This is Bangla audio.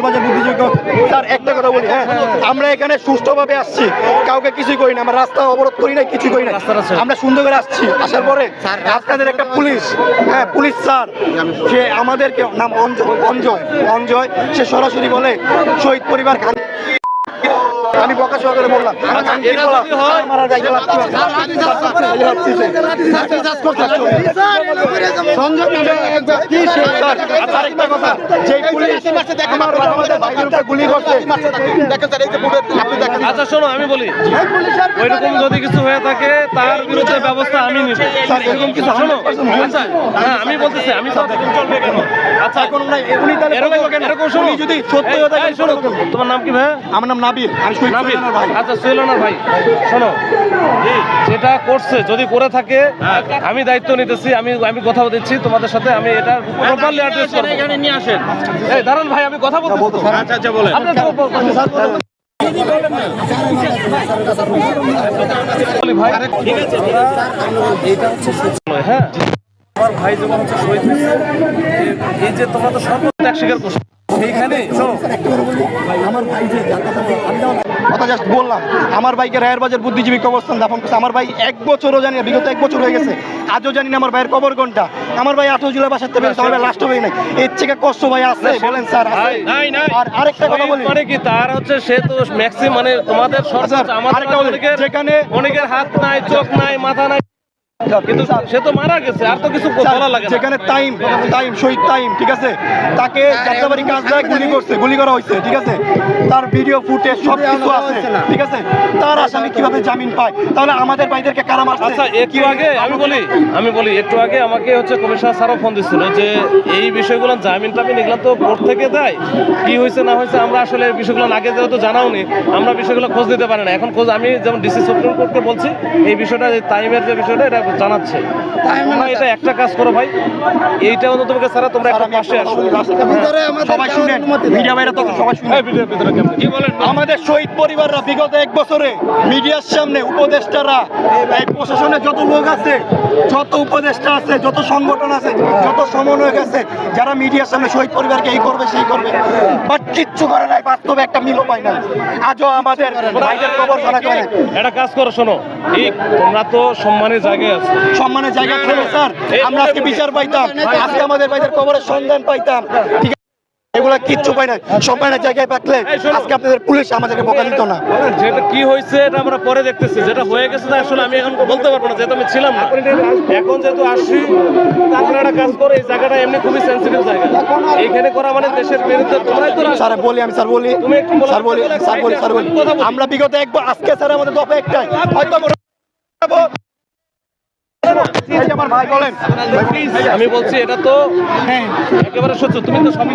বাজার বুদ্ধিযোগ্য স্যার একটা কথা বলি হ্যাঁ আমরা এখানে সুষ্ঠুভাবে আসছি। কাউকে কিছুই করি না আমরা রাস্তা অবরোধ করি না কিছুই করি না আমরা সুন্দর করে আসছি আসার পরে আপনাদের একটা পুলিশ হ্যাঁ পুলিশ স্যার সে আমাদেরকে নাম অঞ্জয় অঞ্জয় অঞ্জয় সে সরাসরি বলে শহীদ পরিবার খান আমি বকা সহকারে বললাম। আচ্ছা শোনো আমি বলি। ওইরকম যদি কিছু হয়ে থাকে তার বিরুদ্ধে ব্যবস্থা আমি নিব। এরকম কিছু শোনো আচ্ছা হ্যাঁ আমি বলতেছি আমি তো এরকম চলবে কেন আচ্ছা এখন এরকম এরকম শোনো। যদি সত্য হয়ে থাকে শোনো তোমার নাম কি ভাই আমার নাম নাবিল আমি নাবিল ভাই। আচ্ছা সুহেলনার ভাই শোনো যেটা করছে যদি করে থাকে আমি দায়িত্ব নিতেছি আমি আমি কথা দিচ্ছি তোমাদের সাথে আমি এটা প্রপারলি অ্যাড্রেস করব। এখানে নিয়ে আসেন। এই দাঁড়ান ভাই আমি কথা বলতেছি আচ্ছা আচ্ছা বলেন। বলি ভাই। ঠিক আছে। এটা হচ্ছে হ্যাঁ। আমার ভাই যখন হচ্ছে শহীদ হয়েছে এই যে তোমরা তো স্বীকার করছ। সেইখানে শোনো। কথা জাস্ট বললাম। আমার ভাইকে রায়ের বাজার বুদ্ধিজীবী কবরস্থান দাফন করছে। আমার ভাই এক বছরও জানি না বিগত এক বছর হয়ে গেছে। আজও জানি না আমার ভাইয়ের কবর কোনটা। আমার ভাই আঠারো জুলাই বাসাতে পেরেছে আমার ভাই লাস্ট হবে নাই। এর থেকে কষ্ট ভাই আছে বলেন স্যার। আর আরেকটা কথা বলি। মানে কি তার হচ্ছে সে তো ম্যাক্সিমাম মানে তোমাদের সরকার আমাদের অনেকের যেখানে- অনেকের হাত নাই চোখ নাই মাথা নাই। কিন্তু সে তো মারা গেছে আর তো কিছু বলা লাগে যেখানে টাইম টাইম শহীদ টাইম ঠিক আছে? তাকে যাত্রাবাড়ি কাজ দেয় গুলি করছে গুলি করা হয়েছে ঠিক আছে? তার ভিডিও ফুটেজ সব কিছু আছে ঠিক আছে? তার আসামি কীভাবে জামিন পায়? তাহলে আমাদের ভাইদেরকে কারা মারছে? আচ্ছা একটু আগে আমি বলি আমি বলি একটু আগে আমাকে হচ্ছে কমিশনার স্যারও ফোন দিচ্ছিল যে এই বিষয়গুলো জামিন টামিন এগুলো তো কোর্ট থেকে দেয়। কি হয়েছে না হয়েছে আমরা আসলে এই বিষয়গুলো আগে যেহেতু জানাও নি আমরা বিষয়গুলো খোঁজ দিতে পারি না। এখন খোঁজ আমি যেমন ডিসি সুপ্রিম কোর্টকে বলছি এই বিষয়টা টাইমের যে বিষয়টা এটা জানাচ্ছে। তোমরা এটা একটা কাজ করো ভাই। এইটা অন্তত তোমাকে স্যার তোমরা একটা পাশে আসো। সবাই শুনেন মিডিয়া বাইরে তো সবাই শুনেন। কেমন কি বলেন আমাদের শহীদ পরিবাররা বিগত এক বছরে মিডিয়ার সামনে উপদেষ্টারা এই প্রশাসনে যত লোক আছে যত উপদেষ্টা আছে যত সংগঠন আছে যত সমন্বয়ক আছে যারা মিডিয়ার সামনে শহীদ পরিবারকে এই করবে সেই করবে। বাট কিচ্ছু করে নাই বাস্তবে একটা মিলও পায় না আজও আমাদের ভাইদের খবর জানা করে। একটা কাজ করো শোনো। ঠিক তোমরা তো সম্মানের জায়গায় সম্মানের জায়গা ছিল স্যার। আমরা আজকে বিচার পাইতাম। আজকে আমাদের ভাইদের কবরের সন্ধান পাইতাম। ঠিক আছে? এগুলা কিচ্ছু পাই না সম্মানের জায়গায় পাকলে আজকে আপনাদের পুলিশ আমাদেরকে বকা দিত না। যেটা কি হয়েছে এটা আমরা পরে দেখতেছি। যেটা হয়ে গেছে আসলে আমি এখন বলতে পারব না যেহেতু আমি ছিলাম না। এখন যেহেতু আসছি তারপরে কাজ করে এই জায়গাটা এমনি খুবই সেন্সিটিভ জায়গা। এইখানে করা মানে দেশের বিরুদ্ধে তোমরাই তো স্যার বলি আমি স্যার বলি। তুমি একটু বলো। স্যার বলি স্যার বলি স্যার বলি। আমরা বিগত একবার আজকে স্যার আমাদের দফা একটাই। হয়তো আমরা- এই যে আমার ভাই বলেন আমি বলছি এটা তো একেবারে সত্য তুমি তো সবই